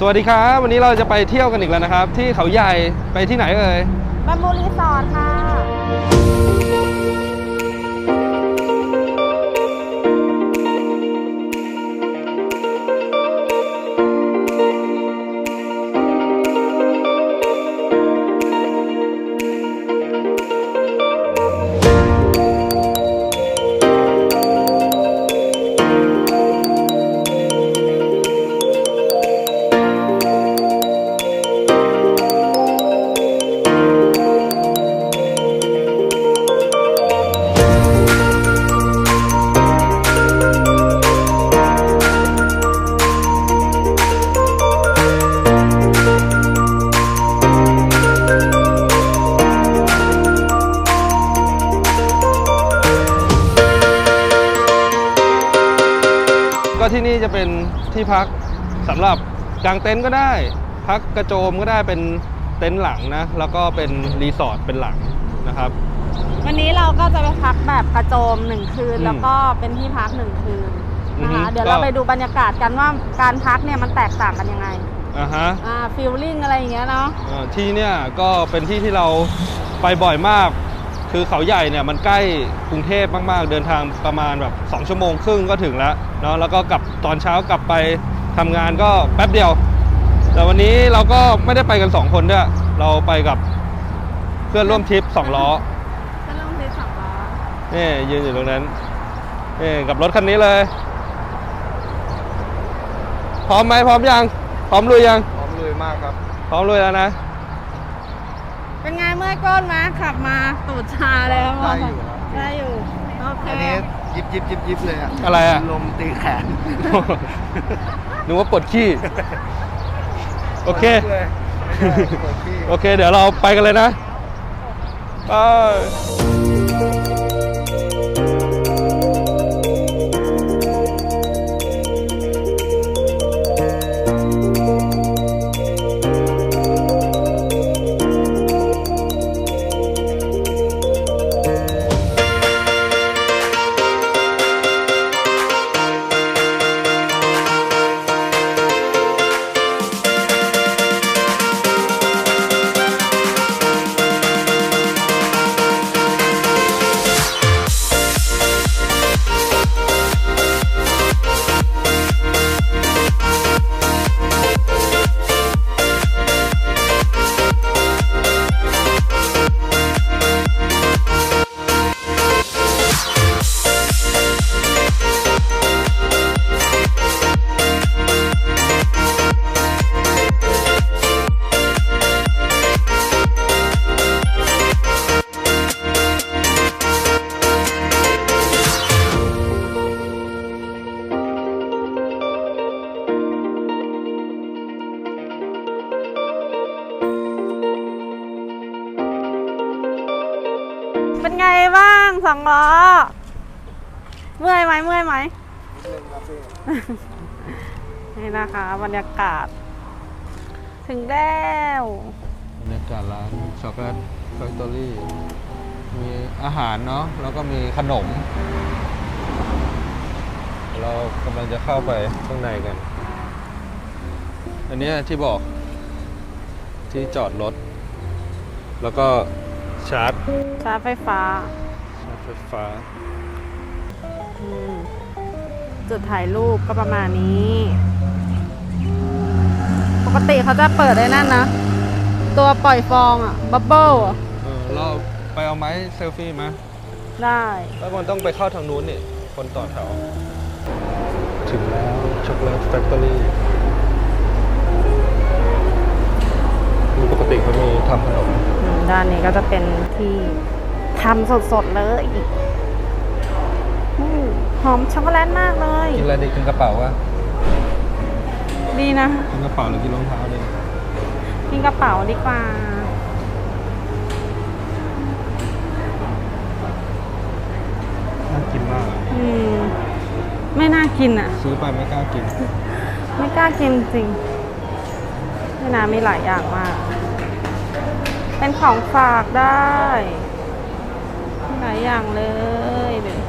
สวัสดีครับ วันนี้เราจะไปเที่ยวกันอีกแล้วนะครับ ที่เขาใหญ่ไปที่ไหนเอ่ยบัมบูรีสอร์ทค่ะ ที่พักสำหรับกางเต็นท์ก็ได้ พักกระโจมก็ได้เป็นเต็นท์หลังนะ แล้วก็เป็นรีสอร์ทเป็นหลังนะครับ วันนี้เราก็จะไปพักแบบกระโจมหนึ่งคืน อืมแล้วก็เป็นที่พักหนึ่งคืนนะอือฮึคะเดี๋ยวก็เราไปดูบรรยากาศกันว่าการพักเนี่ยมันแตกต่างกันยังไงอ่าฮะอ่าฟิลลิ่งอะไรอย่างเงี้ยเนาะ เอ่อที่เนี่ยก็เป็นที่ที่เราไปบ่อยมาก คือเขาใหญ่เนี่ยมันใกล้กรุงเทพมากๆ เดินทางประมาณแบบ 2 ชั่วโมงครึ่งก็ถึงแล้วเนาะแล้วก็กลับตอนเช้ากลับไปทำงานก็แป๊บเดียว แต่วันนี้เราก็ไม่ได้ไปกัน 2 คนด้วย เราไปกับเพื่อนร่วมทริป2ล้อก็ลงเทสองล้อนี่ยืนอยู่ตรงนั้นนี่กับรถคันนี้เลย พร้อมไหมพร้อมยัง พร้อมลุยยัง พร้อมลุยมากครับ พร้อมลุยแล้วนะ เป็นไงเมื่อยก้นมาขับมาตูดชาแล้วได้อยู่ครับ ได้อยู่โอเคอันนี้ยิบยิบยิบยิบเลยอะอะไรอะ ลมตีแขนนึกว่าปวดขี้ โอเคเลยไม่ได้ปวดขี้โอเค เดี๋ยวเราไปกันเลยนะไป ไงบ้างสองล้อ เมื่อยไหมเมื่อยไหมนี่นะคะบรรยากาศ ถึงแล้วบรรยากาศร้านช็อกโกแลตแฟคทอรี่มีอาหารเนาะแล้วก็มีขนม เรากำลังจะเข้าไปข้างในกัน อันนี้ที่บอกที่จอดรถ แล้วก็ ชาร์จ ชาร์จไฟฟ้าชาร์จไฟฟ้า อืมจุดถ่ายรูปก็ประมาณนี้ ปกติเขาจะเปิดได้นั่นนะ ตัวปล่อยฟองอะบับเบิ้ลอะเออ เราไปเอาไม้เซลฟี่ไหมได้ แล้วมันต้องไปเข้าทางนู้นนี่ คนต่อแถว ถึงแล้วช็อกโกแลตแฟคทอรี่ กติเขามีทำขนมอืมด้านนี้ก็จะเป็นที่ทำสดๆเลยอืมหอมช็อกโกแลตมากเลย กินอะไรดีกินกระเป๋าวะดีนะ กินกระเป๋าหรือกินรองเท้าดีกินกระเป๋าดีกว่าน่ากินมากอืมไม่น่ากินอะ ซื้อไปไม่กล้ากิน ไม่กล้ากินจริงนี่นะมีหลายอย่างมาก เป็นของฝากได้มีหลายอย่างเลยเดี๋ยว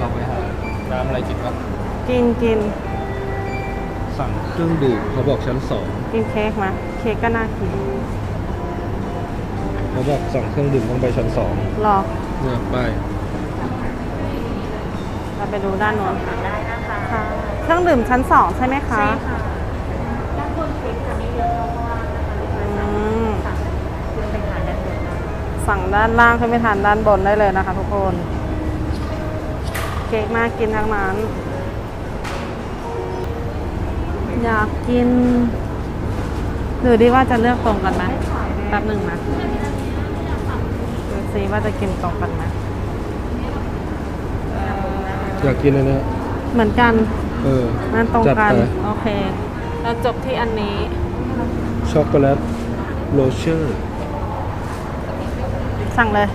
ลองไปหาน้ำอะไรกินครับกินกินสั่งเครื่องดื่มเขาบอกชั้นสองกินเค้กมา เค้กก็น่ากินเขาบอกสั่งเครื่องดื่มต้องไปชั้นสองรอเนี่ยไปเราไปดูด้านโน้นได้นะคะ ค่ะ เครื่องดื่มชั้นสองใช่ไหมคะ ใช่ค่ะ ด้านบนเค้กจะไม่เยอะมากๆนะคะ อืม สั่งขึ้นไปทานด้านบนได้ สั่งด้านล่างขึ้นไปทานด้านบนได้เลยนะคะทุกคน เค้กน่ากินทั้งนั้น อยากกินดูดิว่าจะเลือกตรงกันไหมแป๊บหนึ่งนะดูซิว่าจะกินตรงกันไหมเอ่ออยากกินอันเนี้ยเหมือนกัน เออนั่นตรงจัดกัน ไปโอเค เราจบที่อันนี้ ช็อกโกแลตโรเชอร์ สั่งเลย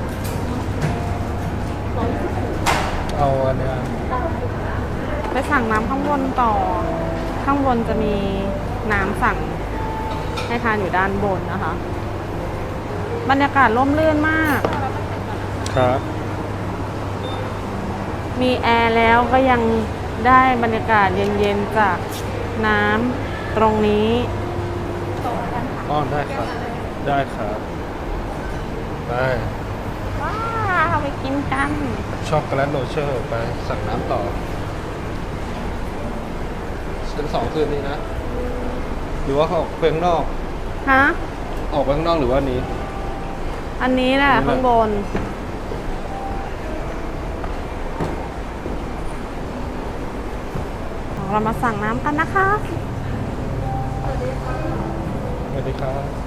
เอาอันเนี้ยไปสั่งน้ำข้างบนต่อ ข้างบนจะมีน้ำสั่งให้ทานอยู่ด้านบนนะคะ บรรยากาศร่มรื่นมาก ครับมีแอร์แล้วก็ยังได้บรรยากาศเย็นๆจากน้ำตรงนี้อ๋อได้ครับ ได้ครับ ไปว้าวไปกินกันช็อกโกแลตโรเชอร์ไปสั่งน้ำต่อชั้นสองคืนนี้นะ หรือว่าเขาออกไปข้างนอก ฮะ ออกไปข้างนอกหรือว่านี้ อันนี้แหละอันนี้แหละ ข้างบน เรามาสั่งน้ำกันนะคะ สวัสดีครับ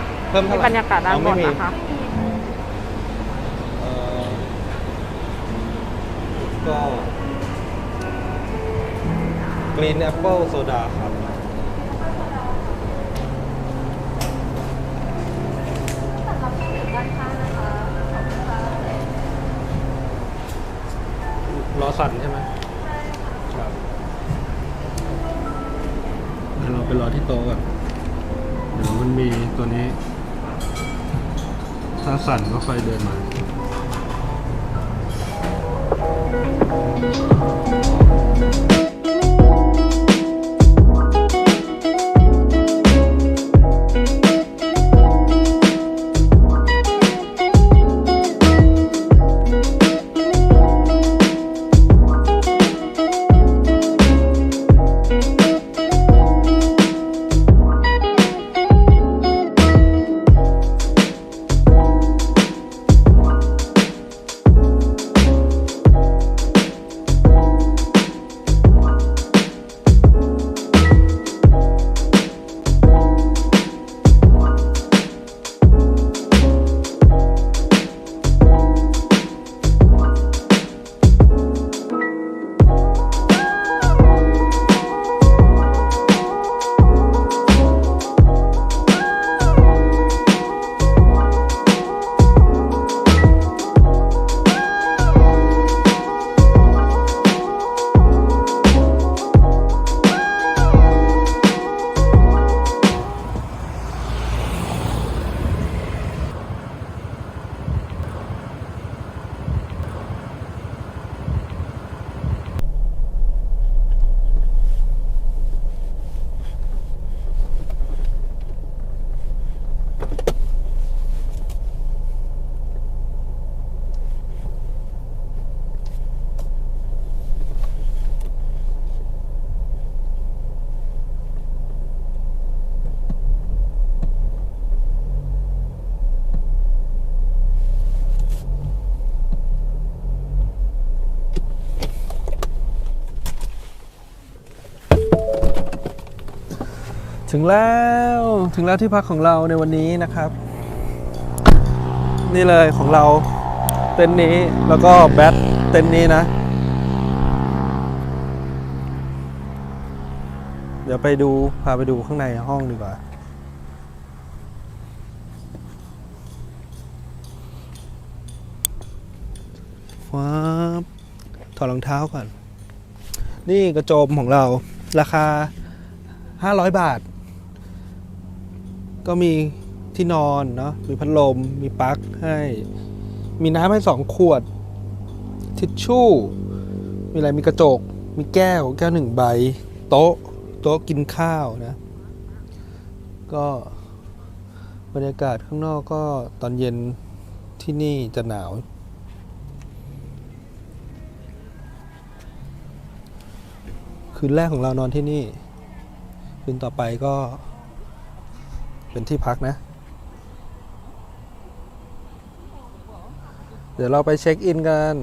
เพิ่มมีเท่าไหร่บรรยากาศด้านอ๋อบไม่นมีนะคะเอ่อก็กรีนแอปเปิลโซดาครับ รอสั่นใช่ไหมครับเดี๋ยวเราไปรอที่โต๊ะก่อนเดี๋ยวมันมีตัวนี้ ถ้าสั่นก็ค่อยเดินมา ถึงแล้วถึงแล้วที่พักของเราในวันนี้นะครับ นี่เลยของเราเต็นท์นี้แล้วก็แบทเต็นท์นี้นะ เดี๋ยวไปดูพาไปดูข้างในห้องดีกว่าฟ้าถอดรองเท้าก่อน นี่กระโจมของเราราคา 500 บาท ก็มีที่นอนเนาะมีพัดลม มีปลั๊กให้ มีน้ำให้สองขวด ทิชชู่ มีอะไรมีกระจก มีแก้ว แก้วหนึ่งใบ โต๊ะ โต๊ะกินข้าวนะ ก็บรรยากาศข้างนอกก็ตอนเย็นที่นี่จะหนาว คืนแรกของเรานอนที่นี่ คืนต่อไปก็ เป็นที่พักนะ เดี๋ยวเราไปเช็คอินกัน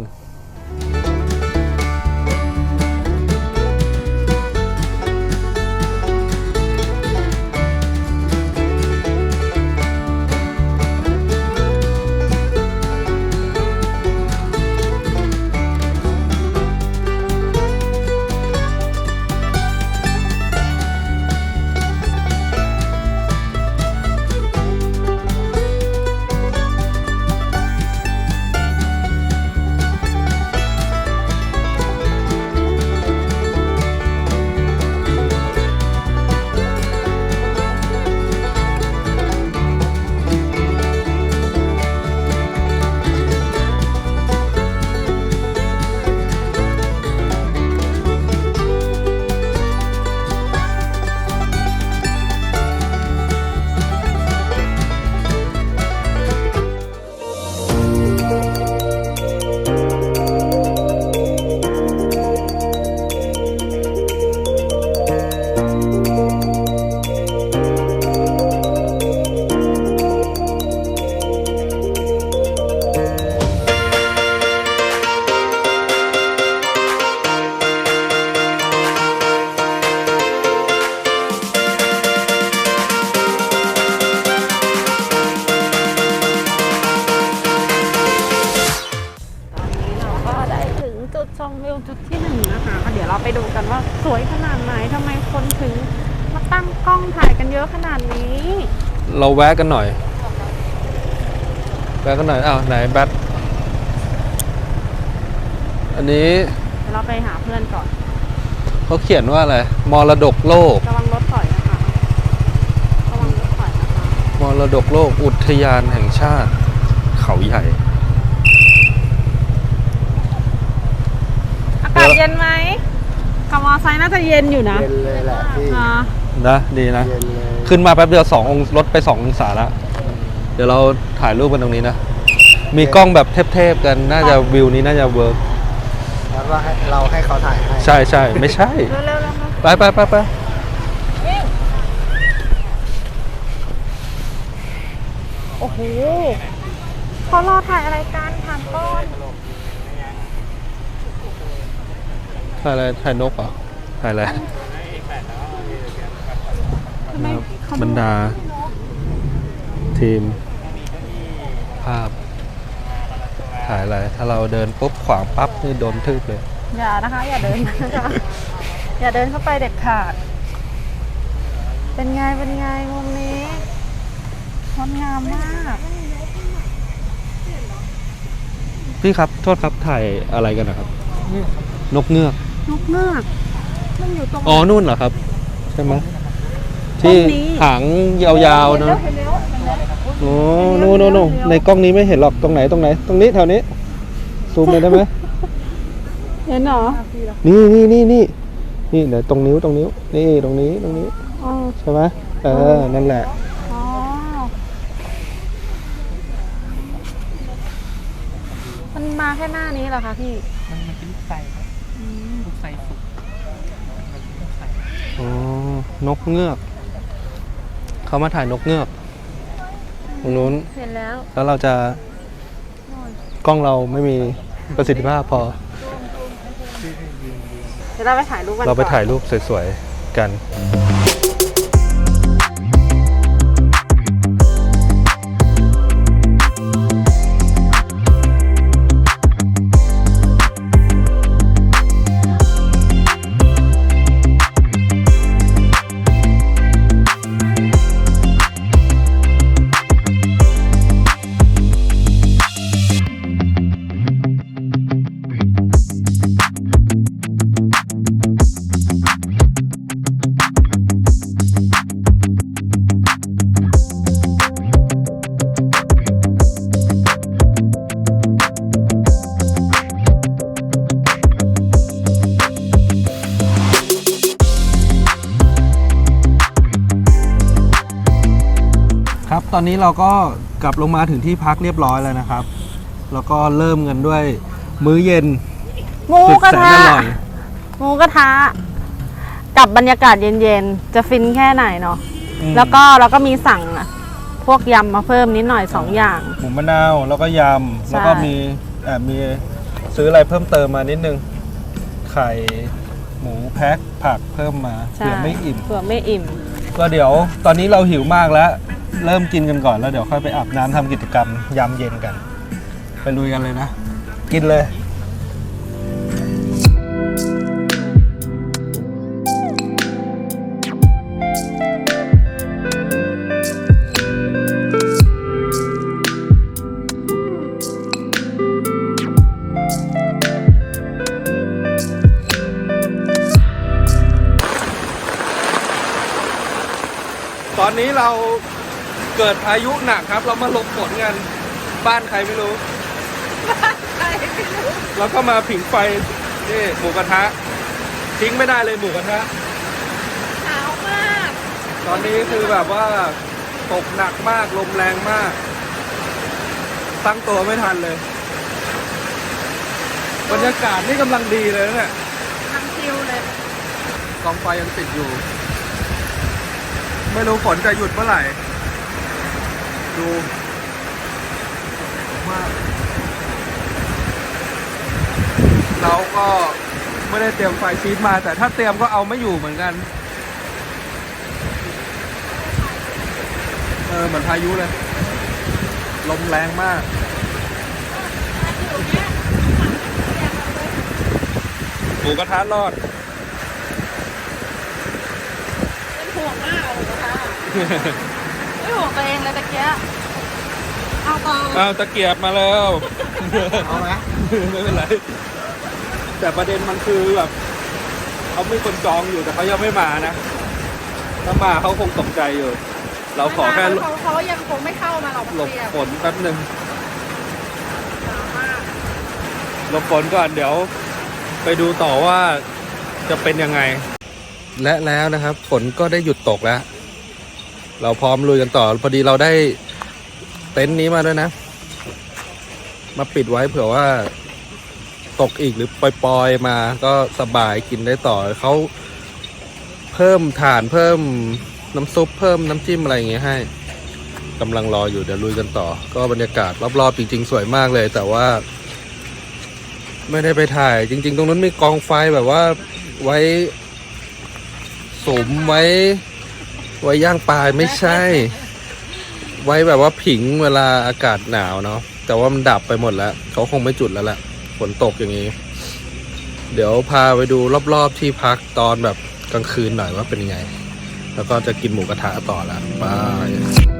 เราแวะกันหน่อย แวะกันหน่อยอ้าวไหนแบทอันนี้เดี๋ยวเราไปหาเพื่อนก่อนเขาเขียนว่าอะไรมรดกโลก ระวังรถถอยนะคะระวังรถถอยนะคะมรดกโลกอุทยานแห่งชาติ เขาใหญ่ อากาศเย็นไหมขับมอไซค์น่าจะเย็นอยู่นะเย็นเลยแหละพี่อ่านะดีนะ เย็นเลย ขึ้นมาแป๊บเดียวสององลดไปสององศาแล้วเดี๋ยวเราถ่ายรูปกันตรงนี้นะ มีกล้องแบบเทพๆกันน่าจะวิวนี้น่าจะเวิร์กแล้วก็ให้เราให้เขาถ่ายให้ ใช่ใช่ไม่ใช่ เร็วๆเร็วๆไปไปไปไปโอ้โหเขารอถ่ายอะไรกันถามก้อนถ่ายอะไรถ่ายนกเหรอถ่ายอะไร ทำไมเขา บรรดา ทีม ภาพถ่ายอะไรถ้าเราเดินปุ๊บขวางปั๊บนี่โดนทึบเลย อย่านะคะ อย่าเดินนะคะอย่าเดินเข้าไปเด็ดขาด เป็นไง เป็นไงมุมนี้งดงามมาก พี่ครับ โทษครับถ่ายอะไรกันนะครับ นกเงือกนกเงือกมันอยู่ตรงอ๋อนู่นเหรอครับ ใช่ไหม ที่ตรงนี้หางยาวๆเนอะโอ้นู่นนู่นนู่นในกล้องนี้ไม่เห็นหรอกตรงไหนตรงไหน ตรงนี้แถวนี้ซูมเลยได้ไหมเห็นเหรอนี่นี่นี่นี่นี่เดี๋ยวตรงนิ้วตรงนิ้ว นี่ตรงนี้ตรงนี้อ๋อใช่ไหมเออนั่นแหละอ๋อมันมาแค่หน้านี้เหรอคะพี่ มันมันเป็นลูกไฟครับลูกไฟสุกมันเป็นลูกไฟอ๋อนกเงือก เขามาถ่ายนกเงือกตรงนู้น เห็นแล้วแล้วเราจะกล้องเราไม่มีประสิทธิภาพพอ เดี๋ยวเราไปถ่ายรูปกันเราไปก่อน ถ่ายรูปสวยๆกัน ตอนนี้เราก็กลับลงมาถึงที่พักเรียบร้อยแล้วนะครับ แล้วก็เริ่มกันด้วย มื้อเย็นหมูสุดกระแสนทะอร่อยหมูกระทะกับบรรยากาศเย็นๆ จะฟินแค่ไหนเนาะอืมแล้วก็เราก็มีสั่งอะพวกยำมาเพิ่มนิดหน่อยสองอย่าง หมูมะนาวแล้วก็ยำแล้วก็มีแอบมีซื้ออะไรเพิ่มเติมมานิดนึง ไข่หมูแพ็คผักเพิ่มมาใช่เผื่อไม่อิ่ม เผื่อไม่อิ่มก็เดี๋ยวตอนนี้เราหิวมากแล้ว เริ่มกินกันก่อนแล้วเดี๋ยวค่อยไปอาบน้ำทำกิจกรรมยามเย็นกัน ไปลุยกันเลยนะ กินเลย เกิดพายุหนักครับ เรามาหลบฝนกันบ้านใครไม่รู้ แล้วก็มาผิงไฟนี่หมูกระทะ ทิ้งไม่ได้เลยหมูกระทะ หนาวมากตอนนี้คือแบบว่าตกหนักมากลมแรงมาก ตั้งตัวไม่ทันเลย บรรยากาศนี่กำลังดีเลยนะเนี่ยทำคิวเลยกองไฟยังติดอยู่ ไม่รู้ฝนจะหยุดเมื่อไหร่ ดูมากเราก็ไม่ได้เตรียมไฟชีตมา แต่ถ้าเตรียมก็เอาไม่อยู่เหมือนกัน เออเหมือนพายุเลย ลมแรงมากหมูกระทะรอดเป็นห่วงมากหมูกระทะ ไม่ห่วงตัวเองเลยตะเกียเอาต่อเอาตะเกียบมาแล้ว เอาไหมไม่เป็นไร แต่ประเด็นมันคือแบบเขามีคนจองอยู่แต่เขายังไม่มานะ ถ้ามาเขาคงตกใจอยู่ เราขอแค่เขาเขายังคงไม่เข้ามาหรอกหลบเปียกฝนแป๊บหนึ่งหลบฝนก่อนเดี๋ยว ไปดูต่อว่าจะเป็นยังไง และแล้วนะครับฝนก็ได้หยุดตกแล้ว เราพร้อมลุยกันต่อ พอดีเราได้เต็นท์นี้มาด้วยนะ มาปิดไว้เผื่อว่า ตกอีกหรือปล่อยๆมาก็สบายกินได้ต่อเขาเพิ่มถ่านเพิ่มน้ำซุปเพิ่มน้ำจิ้มอะไรอย่างเงี้ยให้กำลังรออยู่เดี๋ยวลุยกันต่อ ก็บรรยากาศรอบๆจริงๆ สวยมากเลย แต่ว่า ไม่ได้ไปถ่าย จริง ๆ ตรงนั้นมีกองไฟแบบว่าไว้สมไว้ ไว้ย่างปลาไม่ใช่ ไว้แบบว่าผิงเวลาอากาศหนาวเนาะแต่ว่ามันดับไปหมดแล้ว เขาคงไม่จุดแล้วแหละฝนตกอย่างนี้ เดี๋ยวพาไปดูรอบๆที่พักตอนแบบกลางคืนหน่อยว่าเป็นยังไง แล้วก็จะกินหมูกระทะต่อละบาย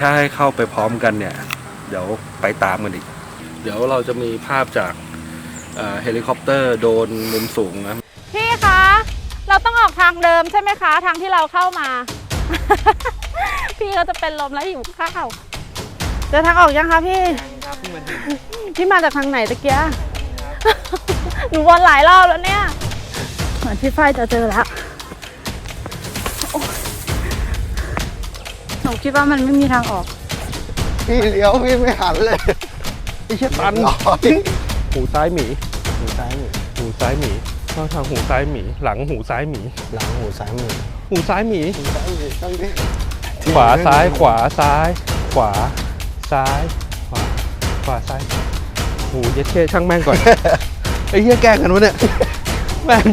ถ้าให้เข้าไปพร้อมกันเนี่ย เดี๋ยวไปตามกันอีก เดี๋ยวเราจะมีภาพจากเอ่อเฮลิคอปเตอร์โดนมุมสูงนะ พี่คะ เราต้องออกทางเดิมใช่ไหมคะ ทางที่เราเข้ามา พี่เขาจะเป็นลมแล้วหิวข้าวเจอทางออกยังคะพี่พี่มาจากทางไหนตะเกียหนูวนหลายรอบแล้วเนี่ยเหมือนพี่ฝ้ายจะเจอแล้ว หนูคิดว่ามันไม่มีทางออก พี่เลี้ยวพี่ไม่หันเลยไม่ใช่ตันร้อยหูซ้ายหมี หูซ้ายหมีหูซ้ายหมีเข้าทางหูซ้ายหมี หลังหูซ้ายหมี หลังหูซ้ายมือหูซ้ายหมี หูซ้ายมือต้องนี่ขวาซ้ายขวาซ้าย ขวาซ้าย ขวาขวาซ้ายขโอ้โหเย็ดเช่ช่างแม่งก่อน ไอ้เหี้ยแกล้งกันวะเนี่ยแม่ง